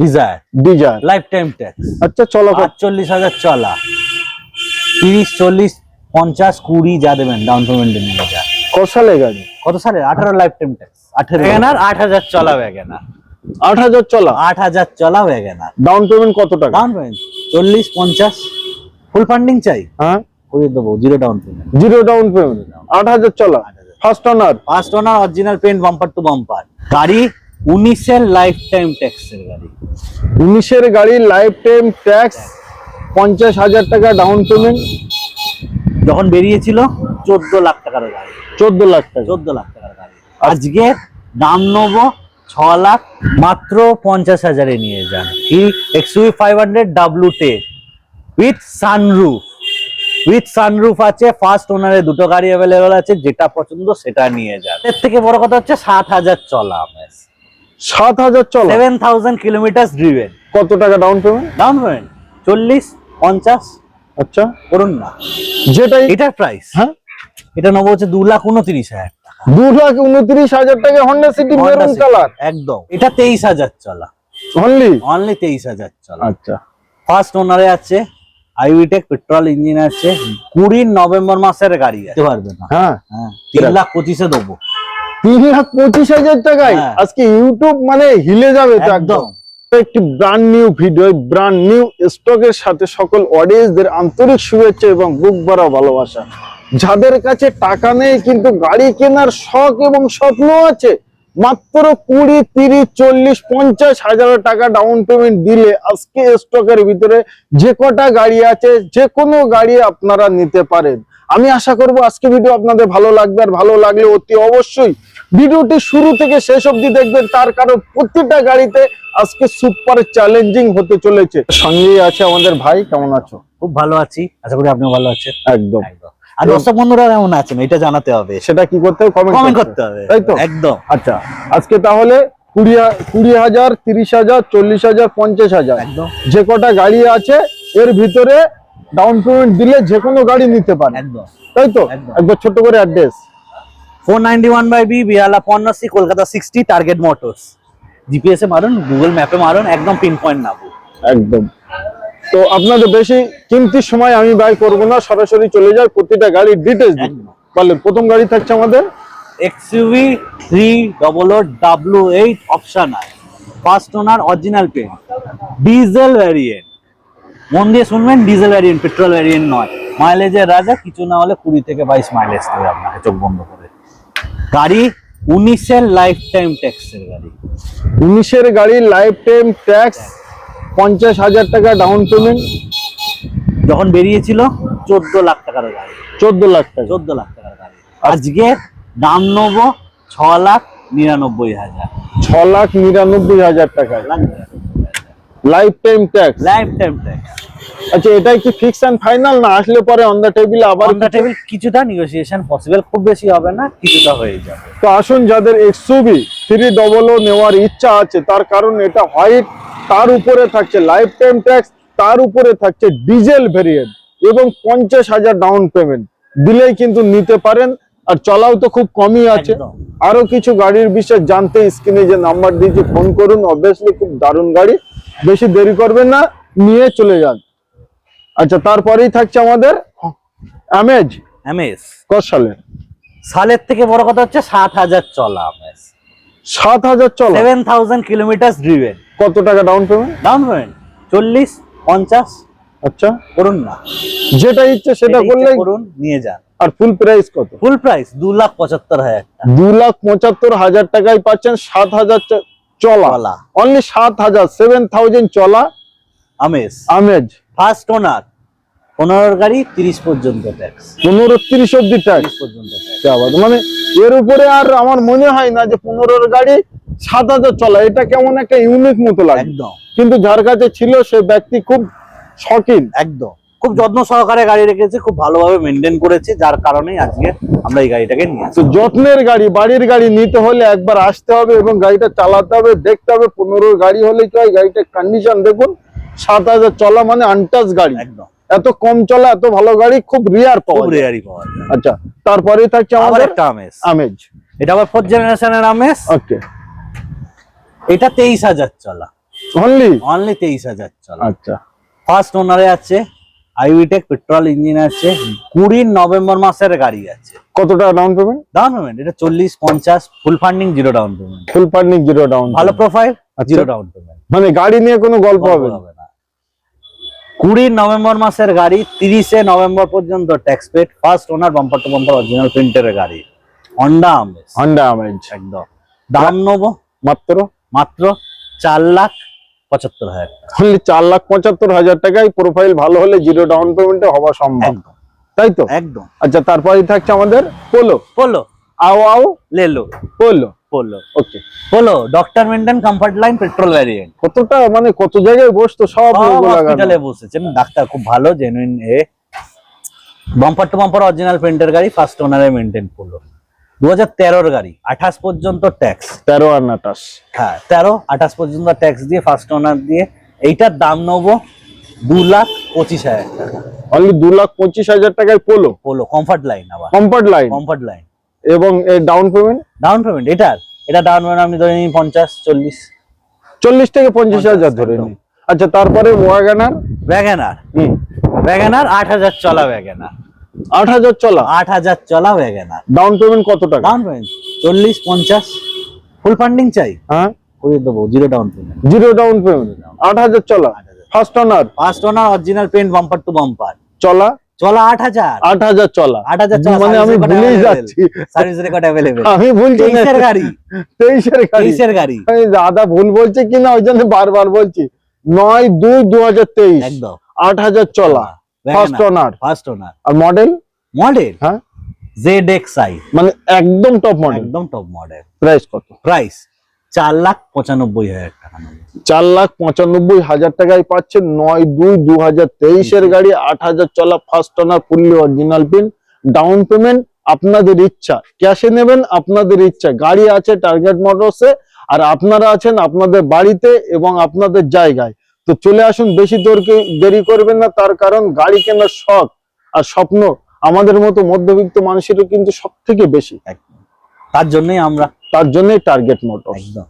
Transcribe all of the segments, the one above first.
Dzire Dzire life time tax আচ্ছা চলো আটচল্লিশ হাজার চলা। তিরিশ চল্লিশ পঞ্চাশ কুড়ি যা দেবেন ডাউন পেমেন্টে নিয়ে যা। কত সালে গাড়ি? কত সালে? আঠারো লাইফ টাইম ট্যাক্স আঠারো। ওয়াগেনার আট হাজার চলা ওয়াগেনার আট হাজার চলা? আট হাজার চলা ওয়াগেনার ডাউন পেমেন্ট কত টাকা? ডাউন পেমেন্ট চল্লিশ পঞ্চাশ। ফুল ফান্ডিং চাই? হ্যাঁ। করিয়ে দেবো zero down payment zero down payment আট হাজার চলা? First owner first owner original paint bumper to bumper গাড়ি উনিশের লাইফ টাইম ট্যাক্সের গাড়ি। উনিশের গাড়ি লাইফ টাইম ট্যাক্স পঞ্চাশ হাজার টাকা ডাউন পেমেন্ট যখন বেরিয়েছিল চোদ্দ লাখ টাকার গাড়ি। চোদ্দ লাখ টাকা। চোদ্দ লাখ টাকার গাড়ি। আজকে দাম নেব ছ লাখ মাত্র পঞ্চাশ হাজারে নিয়ে যান। কি? XU five hundred W ten with sunroof with sunroof আছে ফার্স্ট ওনারে দুটো গাড়ি অ্যাভেলেবেল আছে যেটা পছন্দ সেটা নিয়ে যান। এর থেকে বড় কথা হচ্ছে সাত হাজার চলা। সাত হাজার চলা। সেভেন থাউজেন্ড কিলোমিটার ড্রিভেন কত টাকা ডাউন পেমেন্ট ডাউন পেমেন্ট চল্লিশ পঞ্চাশ। আচ্ছা। করুন না। এটার প্রাইস হ্যাঁ। এটা নেব হচ্ছে দু লাখ উনত্রিশ হাজার দু লাখ উনত্রিশ হাজার টাকা Honda City Honda maroon colour একদম। এটা তেইশ হাজার চলা। অনলি অনলি তেইশ হাজার চলা। আচ্ছা। ফার্স্ট ওনারে আছে আইভিটেক পেট্রোল ইঞ্জিন আছে। কুড়ির নভেম্বর মাসের গাড়ি আছে। পারবে না। হ্যাঁ। হ্যাঁ। তিন লাখ পঁচিশে দেবো। তিন লাখ পঁচিশ হাজার টাকায়। হ্যাঁ। আজকে ইউটিউব মানে হিলে যাবে তো একদম। একটি brand new video brand new স্টকের সাথে সকল অডিয়েন্সদের আন্তরিক শুভেচ্ছা এবং বুক ভরা ভালোবাসা। যাদের কাছে টাকা নেই কিন্তু গাড়ি কেনার শখ এবং স্বপ্ন আছে মাত্র কুড়ি তিরিশ চল্লিশ পঞ্চাশ হাজার টাকা ডাউন পেমেন্ট দিলে আজকে স্টকের ভিতরে যে কটা গাড়ি আছে যে কোনো গাড়ি আপনারা নিতে পারেন। আমি আশা করব আজকে ভিডিও আপনাদের ভালো লাগবে। আর ভালো লাগলে অতি অবশ্যই ভিডিওটি শুরু থেকে শেষ অবধি দেখবেন তার কারণ প্রত্যেকটা গাড়িতে আজকে সুপার চ্যালেঞ্জিং হতে চলেছে। সঙ্গে আছে আমাদের ভাই কেমন আছো? খুব ভালো আছি আশা করি আপনিও ভালো আছেন। একদম। একদম। আর দর্শক বন্ধুরা কেমন আছেন? এটা জানাতে হবে। সেটা কি করতে হবে? কমেন্ট করতে হবে। তাই তো? একদম। আচ্ছা আজকে তাহলে কুড়ি কুড়ি হাজার তিরিশ হাজার চল্লিশ হাজার পঞ্চাশ হাজার। একদম। যে কটা গাড়ি আছে এর ভিতরে ডাউন পেমেন্ট দিলে যে কোনো গাড়ি নিতে পারে। একদম। তাই তো? একদম। একবার ছোট করে address four ninety one by B Behala Kolkata sixty Target Motors GPS মারুন গুগল ম্যাপে মারুন একদম পিন পয়েন্ট নাবো একদম। তো আপনাদের বেশি কিমতি সময় আমি করব না সরাসরি চলে যাই প্রতিটা গাড়ির ডিটেলস। বলেন প্রথম গাড়ি থাকছে আমাদের? XUV three double O W eight option আর first owner original paint diesel variant মন দিয়ে শুনবেন ডিজেল ভ্যারিয়েন্ট পেট্রোল ভ্যারিয়েন্ট নয়। মাইলেজের রাজা কিছু না হলে কুড়ি থেকে বাইশ মাইলেজ দেবে আপনাকে চোখ বন্ধ করে। গাড়ি উনিশের লাইফ টাইম ট্যাক্সের গাড়ি। উনিশের গাড়ি লাইফ টাইম ট্যাক্স পঞ্চাশ হাজার টাকা ডাউন পেমেন্ট যখন বেরিয়েছিল চোদ্দ লাখ টাকার গাড়ি। চোদ্দ লাখ টাকা। চোদ্দ লাখ টাকার গাড়ি। আজকে দাম নেব ছ লাখ নিরানব্বই হাজার। ছ লাখ নিরানব্বই হাজার টাকা life time tax life time tax আচ্ছা এটাই কি ফিক্স অ্যান্ড ফাইনাল না আসলে পরে অন দ্য টেবিল আবার অন দা টেবিল কিছুটা নেগোসিয়েশন পসিবল খুব বেশি হবে না কিছুটা হয়ে যাবে। তো আসুন যাদের এক্সুবি থ্রি ডবল ও নেওয়ার ইচ্ছা আছে তার কারণ এটা হোয়াইট তার উপরে থাকছে লাইফ টাইম ট্যাক্স তার উপরে থাকছে ডিজেল ভেরিয়েন্ট এবং পঞ্চাশ হাজার ডাউন পেমেন্ট দিলেই কিন্তু নিতে পারেন আর চলাও তো খুব কমই আছে। আরও কিছু গাড়ির বিষয়ে জানতে স্ক্রিনে যে নাম্বার দিয়েছি ফোন করুন অবভিয়াসলি খুব দারুণ গাড়ি বেশি দেরি করবেন না নিয়ে চলে যান। আচ্ছা তারপরেই থাকছে আমাদের অ্যামেজ এমএস কত সালের সালের থেকে বড় কথা হচ্ছে সাত হাজার চলা এমএস সাত হাজার চলা? সেভেন থাউজেন্ড কিলোমিটার ড্রিভেন কত টাকা ডাউন পেমেন্ট ডাউন পেমেন্ট চল্লিশ পঞ্চাশ। আচ্ছা। করুন না। যেটা ইচ্ছে সেটা করলে করুন নিয়ে যান। আর ফুল প্রাইস কত? ফুল প্রাইস দু লাখ পঁচাত্তর হাজার দু লাখ পঁচাত্তর হাজার টাকায় পাচ্ছেন সাত হাজার চলা। অনলি সাত হাজার সেভেন থাউজেন্ড চলা আমেজ। আমেজ। ফার্স্ট ওনার পনেরোর গাড়ি তিরিশ পর্যন্ত ট্যাক্স পনেরো তিরিশ অব্দি ট্যাক্স পর্যন্ত মানে এর উপরে আর আমার মনে হয় না যে পনেরোর গাড়ি সাত হাজার চলা এটা কেমন একটা ইউনিক মতো লাগে। একদম। কিন্তু যার কাছে ছিল সে ব্যক্তি খুব শখিন। একদম। খুব যত্ন সহকারে গাড়ি রেখেছে খুব ভালোভাবে মেনটেন করেছে যার কারণেই আজকে আমরা এই গাড়িটাকে নিয়ে তো যত্নের গাড়ি বাড়ির গাড়ি নিতে হলে একবার আসতে হবে এবং গাড়িটা চালাতে হবে দেখতে হবে পনেরো গাড়ি হলে কি হয় গাড়িটার কন্ডিশন দেখুন। সাত হাজার চলা মানে আনটাচ গাড়ি। একদম। এত কম চলা এত ভালো গাড়ি খুব রিয়ার খুব পাওয়া। রেয়ারই পাওয়া যায়। আচ্ছা তারপরেই থাকছে আমাদের একটা আমেজ। আমেজ। এটা আবার ফোর্থ জেনারেশনের আমেজ। ওকে এটা তেইশ হাজার চলা। অনলি অনলি তেইশ হাজার চলা। আচ্ছা। ফার্স্ট ওনারে আছে আইভিটেক পেট্রোল ইঞ্জিন আছে কুড়ির নভেম্বর মাসের গাড়ি আছে। কত টাকা ডাউন পেমেন্ট ডাউন পেমেন্ট এটা চল্লিশ পঞ্চাশ full funding zero down payment full funding zero down ভালো প্রোফাইল। জিরো ডাউন পেমেন্ট মানে গাড়ি নিয়ে কোনো গল্প হবে না। কুড়ি নভেম্বর মাসের গাড়ি তিরিশে নভেম্বর পর্যন্ত tax paid first owner bumper to bumper original প্রিন্টের গাড়ি। হন্ডা আমেজ হন্ডা আমেজ একদম। দাম নেব? মাত্র? মাত্র চার লাখ পঁচাত্তর হাজার। অনলি চার লাখ পঁচাত্তর হাজার টাকায় প্রোফাইল ভালো হলে জিরো ডাউন পেমেন্টে হওয়া সম্ভব। তাই তো? একদম। আচ্ছা তারপরে থাকছে আমাদের পোলো পোলো আও আও। লেলো Polo Polo okay Polo doctor maintain comfort line petrol variant কতটা মানে কত জায়গায় বসতো সব হসপিটালে বসেছেন ডাক্তার খুব ভালো জেনুইন এ। বাম্পার টু বাম্পার অরিজিনাল প্রিন্টের গাড়ি ফার্স্ট ওনারে মেনটেন করল। দু হাজার তেরোর গাড়ি আঠাশ পর্যন্ত ট্যাক্স তেরো আর নাটাস হ্যাঁ তেরো আঠাশ পর্যন্ত ট্যাক্স দিয়ে ফার্স্ট ওনার দিয়ে। এইটার দাম নেব দু লাখ পঁচিশ হাজার টাকা। অনলি দু লাখ পঁচিশ হাজার টাকায় পোলো? পোলো কমফর্ট লাইন আবার। কম্পার্ট লাইন কমফর্ট লাইন এবং এর ডাউন পেমেন্ট ডাউন পেমেন্ট এটার? এটা ডাউন পেমেন্ট আপনি ধরে নিন পঞ্চাশ চল্লিশ। চল্লিশ থেকে পঞ্চাশ হাজার ধরে একদম। নি আচ্ছা তারপরে ওয়াগানার ব্যাগেনার হুম। ব্যাগেনার আট হাজার চলা ব্যাগেনার আট হাজার চলা? আট হাজার চলা ব্যাগেনার ডাউন পেমেন্ট কত টাকা? ডাউন পেমেন্ট চল্লিশ পঞ্চাশ। ফুল ফান্ডিং চাই? হ্যাঁ। করিয়ে দেবো zero down payment zero down payment আট হাজার চলা। First owner first owner original paint bumper to bumper চলা? চলা আট হাজার। আট হাজার চলা। আট হাজার চলা মানে আমি ভুলেই যাচ্ছি। সার্ভিস রেকর্ড অ্যাভেলেবেল আমি ভুলছি তেইশের গাড়ি। তেইশের গাড়ি। তেইশের গাড়ি। দাদা ভুল বলছে কিনা ওই জন্য বারবার বলছি। নয় দুই দু হাজার তেইশ। একদম। আট হাজার চলা। ফার্স্ট অনার ফার্স্ট ওনার আর মডেল মডেল হ্যাঁ। জেড এক্স আই মানে একদম টপ মডেল একদম টপ মডেল প্রাইস কত? প্রাইস চার লাখ পঁচানব্বই হাজার। চার লাখ পঁচানব্বই হাজার টাকায় পাচ্ছেন নয় দুই দু হাজার তেইশের গাড়ি আট হাজার চলা first owner fully original paint down payment আপনাদের ইচ্ছা। ক্যাশে নেবেন আপনাদের ইচ্ছা। গাড়ি আছে টার্গেট মোটরসে আর আপনারা আছেন আপনাদের বাড়িতে এবং আপনাদের জায়গায়। তো চলে আসুন বেশি দরকে- দেরি করবেন না তার কারণ গাড়ি কেনার শখ আর স্বপ্ন আমাদের মতো মধ্যবিত্ত মানুষেরও কিন্তু সব থেকে বেশি তার জন্যই আমরা তার জন্যই টার্গেট মোটর একদম।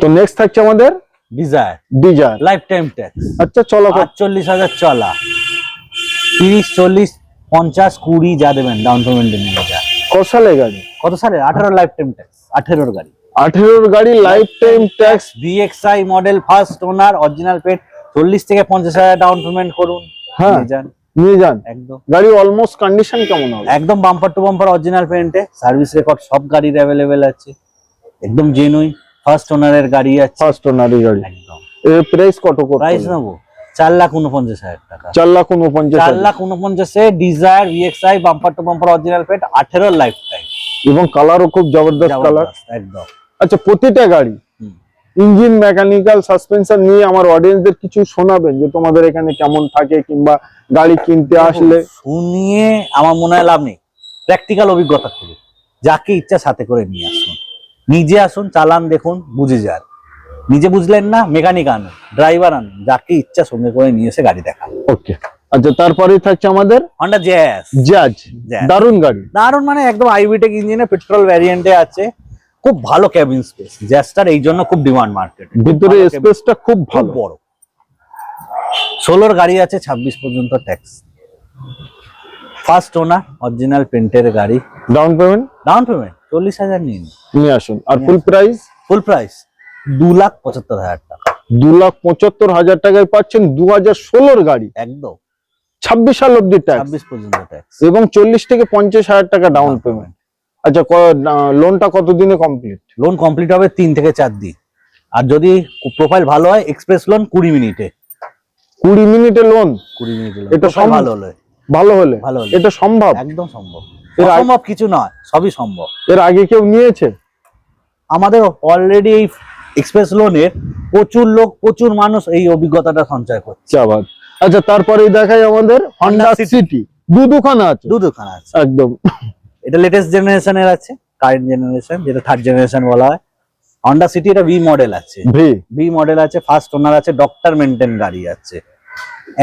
তো নেক্সট থাকছে আমাদের Dzire Dzire life time tax আচ্ছা চলো আটচল্লিশ হাজার চলা। তিরিশ চল্লিশ পঞ্চাশ কুড়ি যা দেবেন ডাউন পেমেন্টে নিয়ে যা। ক সালে গাড়ি? কত সালে? আঠারো লাইফ টাইম ট্যাক্স আঠেরোর গাড়ি। আঠেরোর গাড়ি life time tax VXI model first owner original paint চল্লিশ থেকে পঞ্চাশ হাজার ডাউন পেমেন্ট করুন। হ্যাঁ। যান। নিয়ে যান। একদম। গাড়ি অলমোস্ট কন্ডিশন কেমন হবে? একদম বাম্পার টু বাম্পার অরিজিনাল পেন্টে সার্ভিস রেকর্ড সব গাড়ির অ্যাভেলেবেল আছে। একদম জেনুইন ফার্স্ট ওনারের গাড়ি আছে। ফার্স্ট ওনারি গাড়ি। একদম। এর প্রাইস কত কত প্রাইস নেব? চার লাখ উনপঞ্চাশ হাজার টাকা। চার লাখ উনপঞ্চাশ চার lakh উনপঞ্চাশে Dzire VXI bumper to bumper original paint আঠেরো লাইফ টাইম এবং কালারও খুব জবরদস্ত কালার একদম। আচ্ছা প্রতিটা গাড়ি? ইঞ্জিন মেকানিক্যাল সাসপেনশন নিয়ে আমার অডিয়েন্সদের কিছু শোনাবেন যে তোমাদের এখানে কেমন থাকে কিংবা গাড়ি কিনতে আসলে। শুনিয়ে আমার মনে হয় লাভ নেই। প্র্যাকটিক্যাল অভিজ্ঞতা করুন যাকে ইচ্ছা সাথে করে নিয়ে আসুন। নিজে আসুন চালান দেখুন বুঝে যান। নিজে বুঝলেন না মেকানিক আনুন ড্রাইভার আনুন যাকে ইচ্ছা সঙ্গে করে নিয়ে এসে গাড়ি দেখান। ওকে। আচ্ছা তারপরেই থাকছে আমাদের? হন্ডা জ্যাস জাজ। Jazz। দারুণ গাড়ি। দারুণ মানে একদম আইভিটেক ইঞ্জিনে পেট্রোল ভ্যারিয়েন্টে আছে। খুব ভালো ক্যাবিন স্পেস জ্যাসটার এই জন্য খুব ডিমান্ড মার্কেট ভিতরে স্পেসটা খুব ভালো। বড়। ষোলোর গাড়ি আছে ছাব্বিশ পর্যন্ত ট্যাক্স ফার্স্ট ওনার অরিজিনাল পেন্টের গাড়ি। ডাউন পেমেন্ট ডাউন পেমেন্ট চল্লিশ হাজার নিন। নিয়ে আসুন। আর ফুল প্রাইস ফুল প্রাইস দু লাখ পঁচাত্তর হাজার টাকা। দু লাখ পঁচাত্তর হাজার টাকায় পাচ্ছেন দু হাজার ষোলোর গাড়ি। একদম। ছাব্বিশ সাল অব্দি ট্যাক্স ছাব্বিশ পর্যন্ত ট্যাক্স এবং চল্লিশ থেকে পঞ্চাশ হাজার টাকা ডাউন পেমেন্ট আচ্ছা লোনটা কতদিনে কমপ্লিট লোন কমপ্লিট হবে তিন থেকে চার দিন। আর যদি প্রোফাইল ভালো হয় এক্সপ্রেস লোন কুড়ি মিনিটে। কুড়ি মিনিটে লোন কুড়ি মিনিটে এটা ভালো হলে। ভালো হলে? ভালো। এটা সম্ভব? একদম সম্ভব। অসম্ভব কিছু নয় সবই সম্ভব। এর আগে কেউ নিয়েছে? আমাদের অলরেডি এই এক্সপ্রেস লোনের প্রচুর লোক প্রচুর মানুষ এই অভিজ্ঞতাটা সঞ্চয় করছে। আবার আচ্ছা তারপরেই দেখাই আমাদের হন্ডা। সিটি দু দুখানা আছে। দু দোকান আছে। একদম। এটা লেটেস্ট জেনারেশনের আছে কারেন্ট জেনারেশন যেটা থার্ড জেনারেশন বলা হয়। হন্ডা সিটি এটা ভি মডেল আছে। ভি ভি মডেল আছে ফার্স্ট ওনার আছে ডক্টর মেনটেন গাড়ি আছে।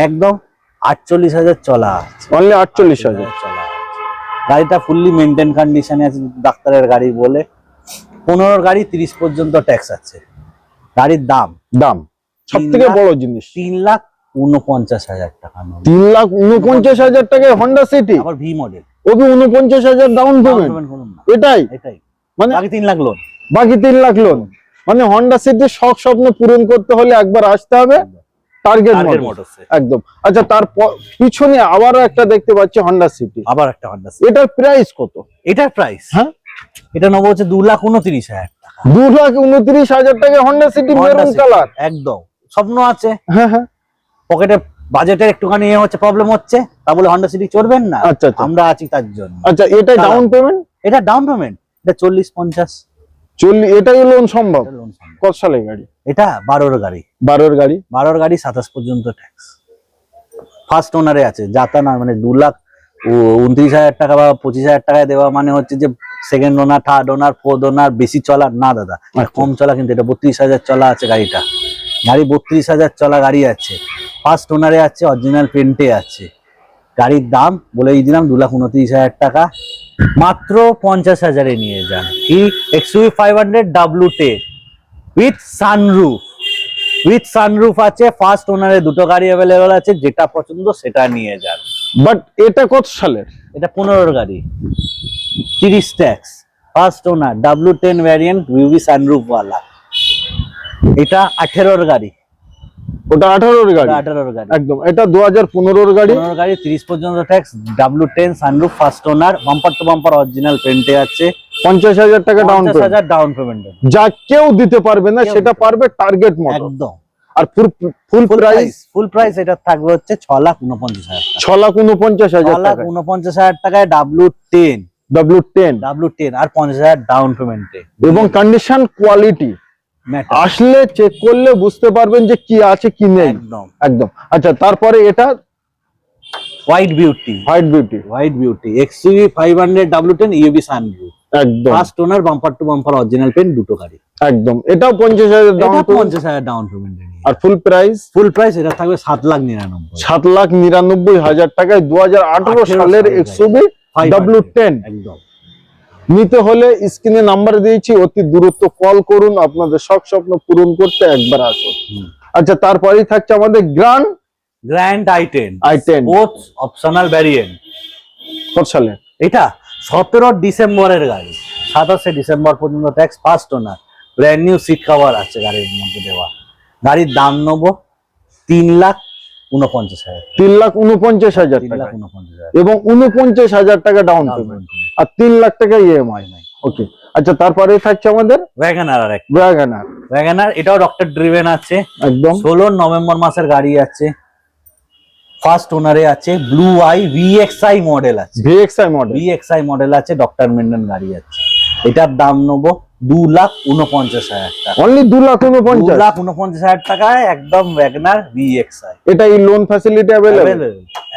একদম আটচল্লিশ হাজার চলা আছে। অনলি আটচল্লিশ হাজার। গাড়িটা ফুললি মেনটেন কন্ডিশনে আছে ডাক্তারের গাড়ি বলে। পনেরোর গাড়ি তিরিশ পর্যন্ত ট্যাক্স আছে। গাড়ির দাম দাম। সব থেকে বড় জিনিস। তিন লাখ উনপঞ্চাশ হাজার টাকা তিন লাখ উনপঞ্চাশ হাজার টাকায় হন্ডা সিটি আবার ভি মডেল ওকে উনপঞ্চাশ হাজার ডাউন পেমেন্ট এটাই? এটাই। মানে বাকি তিন লাখ লোন বাকি তিন লাখ লোন মানে হন্ডা সিটির শখ স্বপ্ন পূরণ করতে হলে একবার আসতে হবে। টার্গেট টার্গেট মডেল একদম। আচ্ছা তার পিছনে আবারও একটা দেখতে পাচ্ছি হন্ডা সিটি আবার একটা হন্ডা এটার প্রাইস কত? এটার প্রাইস হ্যাঁ। এটা নেব হচ্ছে দু লাখ উনত্রিশ হাজার টাকা। দু লাখ উনত্রিশ হাজার টাকা হন্ডা সিটি মেরুন কালার একদম। স্বপ্ন আছে। হ্যাঁ হ্যাঁ। পকেটে বাজেটের একটুখানি ইয়ে হচ্ছে প্রবলেম হচ্ছে। তা বলে হন্ডা সিটি চড়বেন না। আচ্ছা আচ্ছা। আমরা আছি তার জন্য। আচ্ছা এটা ডাউন পেমেন্ট এটা ডাউন পেমেন্ট এটা চল্লিশ পঞ্চাশ। চল্লিশ এটাই লোন সম্ভব। কত গাড়ি? এটা বারোর গাড়ি। বারোর গাড়ি? বারোর গাড়ি সাতাশ পর্যন্ত ট্যাক্স ফার্স্ট ওনারে আছে যাতা না মানে দু লাখ উনত্রিশ হাজার টাকা বা পঁচিশ হাজার টাকায় দেওয়া মানে হচ্ছে যে second owner third owner fourth owner বেশি চলা না দাদা এটা আচ্ছা। কম চলা কিন্তু এটা বত্রিশ হাজার চলা আছে গাড়িটা। গাড়ি বত্রিশ হাজার চলা গাড়ি আছে। ফার্স্ট ওনারে আছে অরিজিনাল পেন্টে আছে। গাড়ির দাম বলেই দিলাম দু লাখ উনত্রিশ হাজার টাকা। মাত্র পঞ্চাশ হাজারে নিয়ে যান। কি? XU five hundred W ten with sunroof with sunroof আছে ফার্স্ট ওনারে দুটো গাড়ি অ্যাভেলেবেল আছে যেটা পছন্দ সেটা নিয়ে যান। বাট এটা কত সালের? এটা পনেরোর গাড়ি। তিরিশ tax first owner W ten variant U সানরুফওয়ালা এটা আঠেরোর গাড়ি। ওটা আঠারোর গাড়ি? গাড়ি। একদম। এটা দু হাজার পনেরোর গাড়ি? পনেরোর গাড়ি তিরিশ পর্যন্ত tax W ten sunroof first owner bumper to bumper original পেন্টে আছে। পঞ্চাশ হাজার টাকা ডাউন হাজার ডাউন পেমেন্ট যা কেউ দিতে পারবে না সেটা পারবে টার্গেট মডেল একদম। আর full full price full price এটা থাকবে হচ্ছে ছ লাখ উনপঞ্চাশ হাজার ছ লাখ উনপঞ্চাশ হাজার লাখ উনপঞ্চাশ হাজার টাকায় W ten ten W ten আর পঞ্চাশ হাজার ডাউন পেমেন্টে এবং কন্ডিশন কোয়ালিটি আসলে চেক করলে বুঝতে পারবেন যে কি আছে কি নেই। একদম। একদম। আচ্ছা তারপরে এটা? White beauty white beauty white beauty XUV five hundred W ten U B sunroof একদম। First owner bumper to bumper original paint দুটো গাড়ি। একদম। এটাও পঞ্চাশ হাজার ডাউন এটা পঞ্চাশ হাজার ডাউন পেমেন্টে আর ফুল প্রাইস ফুল প্রাইস এটা থাকবে সাত লাখ নিরানব্বই। সাত লাখ নিরানব্বই হাজার টাকায় দু হাজার আঠারো সালের সালের এক্সুবি 500 ডাব্লিউ টেন একদম। নিতে হলে স্ক্রিনে নাম্বার দিয়েছি অতি দূরত্ব কল করুন আপনাদের সব স্বপ্ন পূরণ করতে একবার আসুন। আচ্ছা তারপরেই থাকছে আমাদের grand grand i ten i ten both optional variant কত সালে? এটা সতেরো ডিসেম্বরের গাড়ি সাতাশে ডিসেম্বর পর্যন্ত tax first owner brand new seat cover আছে গাড়ির মধ্যে দেওয়া। গাড়ির দাম নেব তিন লাখ উনপঞ্চাশ হাজার তিন লাখ উনপঞ্চাশ হাজার তিন টাকা। লাখ উনপঞ্চাশ হাজার। এবং উনপঞ্চাশ হাজার টাকা ডাউন পেমেন্ট। আর তিন লাখ টাকা ইএমআই ওকে আচ্ছা তারপরে থাকছে আমাদের ওয়াগনার আর এক। ব্রাগানার ওয়াগনার এটাও ডক্টর ড্রিভেন আছে। একদম। ষোলো নভেম্বর মাসের গাড়ি আছে। ফার্স্ট ওনারে আছে ব্লু আই ভিএক্সআই মডেল আছে। ভিএক্সআই মডেল ভিএক্সআই মডেল আছে ডক্টর মেন্ডন গাড়ি আছে। এটার দাম নেব দু লাখ উনপঞ্চাশ হাজার টাকা। অনলি দু লাখ উনপঞ্চাশ। লাখ উনপঞ্চাশ হাজার টাকায় একদম ওয়াগনার ভিএক্সআই এটা এই লোন ফ্যাসিলিটি অ্যাভেলেবল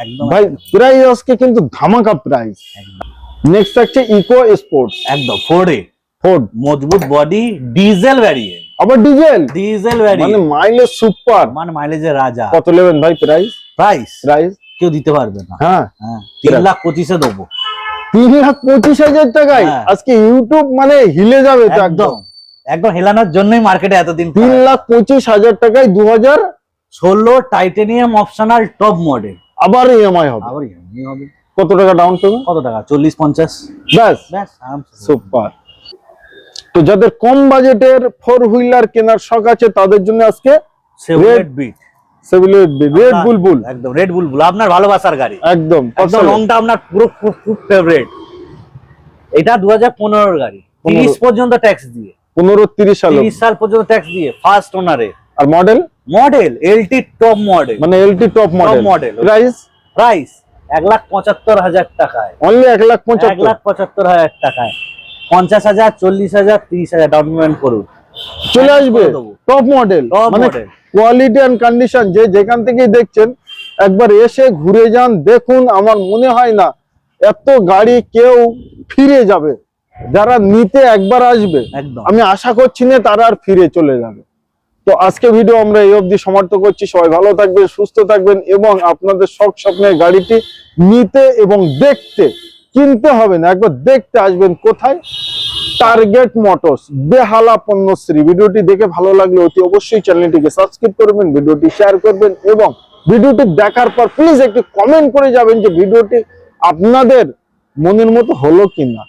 একদম। ভাই প্রাইস আজকে কিন্তু ধামাকা প্রাইস একদম। নেক্সট থাকছে ইকো স্পোর্টস একদম ফোর্ডে ফোর্ড মজবুত বডি ডিজেল ভ্যারিয়েন্ট আবার ডিজেল ডিজেল মানে মাইলেজ সুপার মানে মাইলেজের রাজা। কত নেবেন ভাই প্রাইস প্রাইস প্রাইস কেউ দিতে পারবে না। হ্যাঁ। হ্যাঁ তিন লাখ পঁচিশে দেবো। তিন লাখ পঁচিশ হাজার টাকায়? হ্যাঁ। আজকে ইউটিউব মানে হিলে যাবে তো একদম। একদম। হেলানোর জন্যই মার্কেটে এতদিন তিন লাখ পঁচিশ হাজার টাকায় দু হাজার ষোলো টাইটেনিয়াম অপশনাল টপ মডেল আবার ইএমআই হবে। আবার EMI হবে। কত টাকা ডাউন পেমেন্ট কত টাকা? চল্লিশ পঞ্চাশ। ব্যাস। ব্যাস সুপার তো যাদের কম বাজেটের ফোর হুইলার কেনার শখ আছে তাদের জন্য আজকে সেভেন বিট রেড বুলবুল একদম রেড বুলবুল আপনার ভালোবাসার গাড়ি। একদম একদম রংটা আপনার পুরো খুব ফেভারিট এটা দু হাজার পনেরোর গাড়ি। তিরিশ পর্যন্ত ট্যাক্স দিয়ে। পনেরো তিরিশ সাল তিরিশ সাল পর্যন্ত ট্যাক্স দিয়ে ফার্স্ট ওনারে আর model model LT top model মানে LT top model model। Price price এক লাখ পঁচাত্তর হাজার টাকায়। অনলি এক লাখ এক লাখ পঁচাত্তর হাজার টাকায়। পঞ্চাশ হাজার চল্লিশ হাজার তিরিশ হাজার ডাউন পেমেন্ট করুন চলে আসবে টপ মডেল মানে কোয়ালিটি এন্ড কন্ডিশন যে যেখান থেকেই দেখছেন একবার এসে ঘুরে যান দেখুন আমার মনে হয় না এত গাড়ি কেউ ফিরে যাবে। যারা নিতে একবার আসবে আমি আশা করছি না তারা আর ফিরে চলে যাবে। তো আজকে ভিডিও আমরা এই অবধি সমাপ্ত করছি। সবাই ভালো থাকবেন, সুস্থ থাকবেন এবং আপনাদের শখ স্বপ্নের গাড়িটি নিতে এবং দেখতে, কিনতে হবে না, একবার দেখতে আসবেন কোথায়? Target Motors Behala Parnashree. ভিডিওটি দেখে ভালো লাগলে অতি অবশ্যই চ্যানেলটিকে সাবস্ক্রাইব করবেন, ভিডিওটি শেয়ার করবেন এবং ভিডিওটি দেখার পর প্লিজ একটি কমেন্ট করে যাবেন যে ভিডিওটি আপনাদের মনের মতো হলো কিনা।